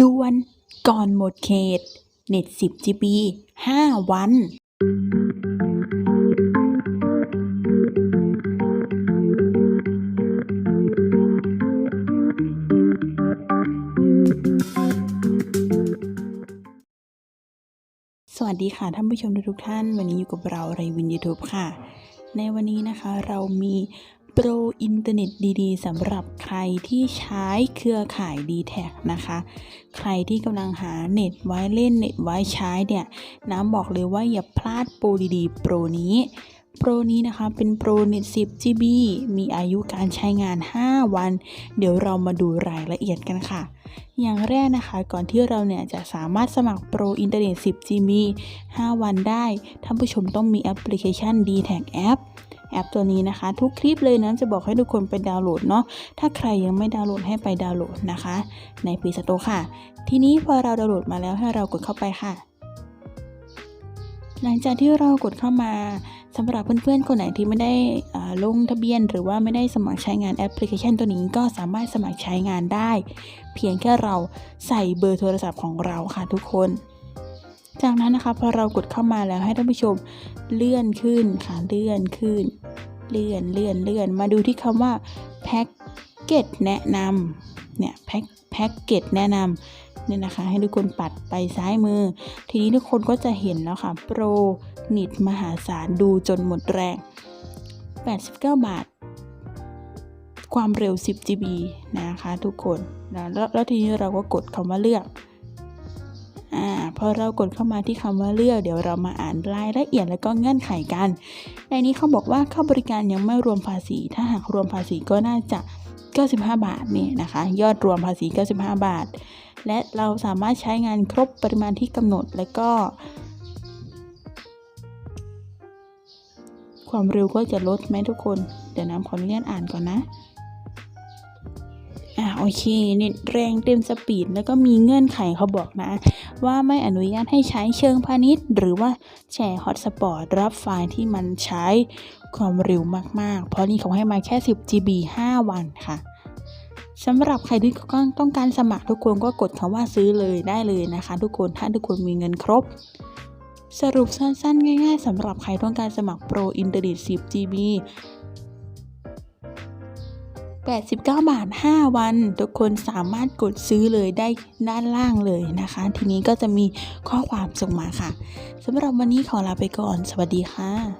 ด่วนก่อนหมดเขต เน็ต 10 GB 5 วัน สวัสดีค่ะท่านผู้ชมทุกท่าน วันนี้อยู่กับเราไรวินยูทูบค่ะ ในวันนี้นะคะเรามี โปรอินเทอร์เน็ตดีๆสำหรับใครที่ใช้เครือข่าย d t แทนะคะ ใครที่กำลังหาเน็ตไว้เล่นเน็ตไว้ใช้เนี่ยน้ำบอกเลยว่าอย่าพลาดโปรดีๆ โปรนี้โปรนี้นะคะเป็นโปรเน็ต10 GB มีอายุการใช้งาน 5 วัน เดี๋ยวเรามาดูรายละเอียดกันค่ะ อย่างแรกนะคะ ก่อนที่เราเนี่ยจะสามารถสมัครโปรอินเทอร์เน็ต10 GB 5 วันได้ ท่านผู้ชมต้องมีแอปพลิเคชัน d t แท App แอปตัวนี้นะคะ ทุกคลิปเลยนะจะบอกให้ทุกคนไปดาวน์โหลดเนาะถ้าใครยังไม่ดาวน์โหลดให้ไปดาวน์โหลดนะคะ ใน Play Store ค่ะ ทีนี้พอเราดาวน์โหลดมาแล้วให้เรากดเข้าไปค่ะ หลังจากที่เรากดเข้ามาสำหรับเพื่อนๆ คนไหนที่ไม่ได้ลงทะเบียน หรือว่าไม่ได้สมัครใช้งานแอปพลิเคชันตัวนี้ก็สามารถสมัครใช้งานได้ เพียงแค่เราใส่เบอร์โทรศัพท์ของเราค่ะทุกคน จากนั้นนะคะพอเรากดเข้ามาแล้วให้ท่านผู้ชมเลื่อนขึ้นค่ะเลื่อนขึ้น เลื่อนเลื่อนเลื่อนมาดูที่คำว่าแพ็กเกจแนะนำเนี่ยแพ็กแพ็กเกจแนะนำเนี่ยนะคะ ให้ทุกคนปัดไปซ้ายมือ ทีนี้ทุกคนก็จะเห็นแล้วค่ะ โปรนิดมหาศาลดูจนหมดแรง 89 บาท ความเร็ว 10 GB นะคะทุกคนนะแล้วแล้วทีนี้เราก็กดคำว่าเลือก อ่าพอเรากดเข้ามาที่คำว่าเลือก เดี๋ยวเรามาอ่านรายละเอียดแล้วก็เงื่อนไขกัน ในนี้เขาบอกว่าเข้าบริการยังไม่รวมภาษี ถ้าหากรวมภาษีก็น่าจะ 95 บาทนี่นะคะ ยอดรวมภาษี 95 บาท และเราสามารถใช้งานครบปริมาณที่กำหนดแล้วก็ ความเร็วก็จะลดไหมทุกคน เดี๋ยวน้ำขออนุญาตอ่านก่อนนะ อ่าโอเคเน็ตแรงเต็มสปีดแล้วก็มีเงื่อนไขเขาบอกนะ ว่าไม่อนุญาตให้ใช้เชิงพาณิชย์ หรือว่าแชร์ฮอตสปอตรับไฟล์ที่มันใช้ความเร็วมากๆ เพราะนี่เขาให้มาแค่ 10 GB 5 วันค่ะสำหรับใครที่ต้องการสมัครทุกคนก็กดคำว่าซื้อเลยได้เลยนะคะ ทุกคนถ้าทุกคนมีเงินครบ สรุปสั้นๆ ง่าย ๆสำหรับใครต้องการสมัครโปรอินเทอร์เน็ต10 GB 89 บาท 5 วัน ทุกคนสามารถกดซื้อเลยได้ด้านล่างเลยนะคะ ทีนี้ก็จะมีข้อความส่งมาค่ะสำหรับวันนี้ขอลาไปก่อน สวัสดีค่ะ